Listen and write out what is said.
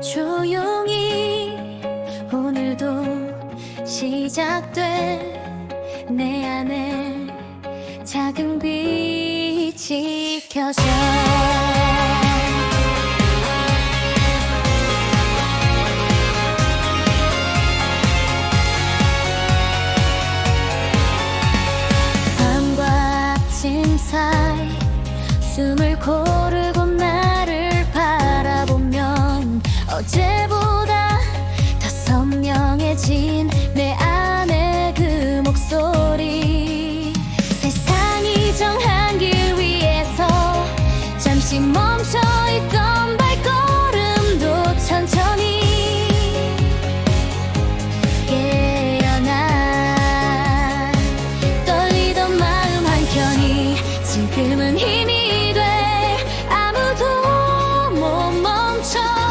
조용히 오늘도 시작돼. 내 안에 작은 빛이 켜져. 밤과 아침 사이 숨을 고르 멈춰 있던 발걸음도 천천히 깨어나 떨리던 마음 한켠이 지금은 힘이 돼 아무도 못 멈춰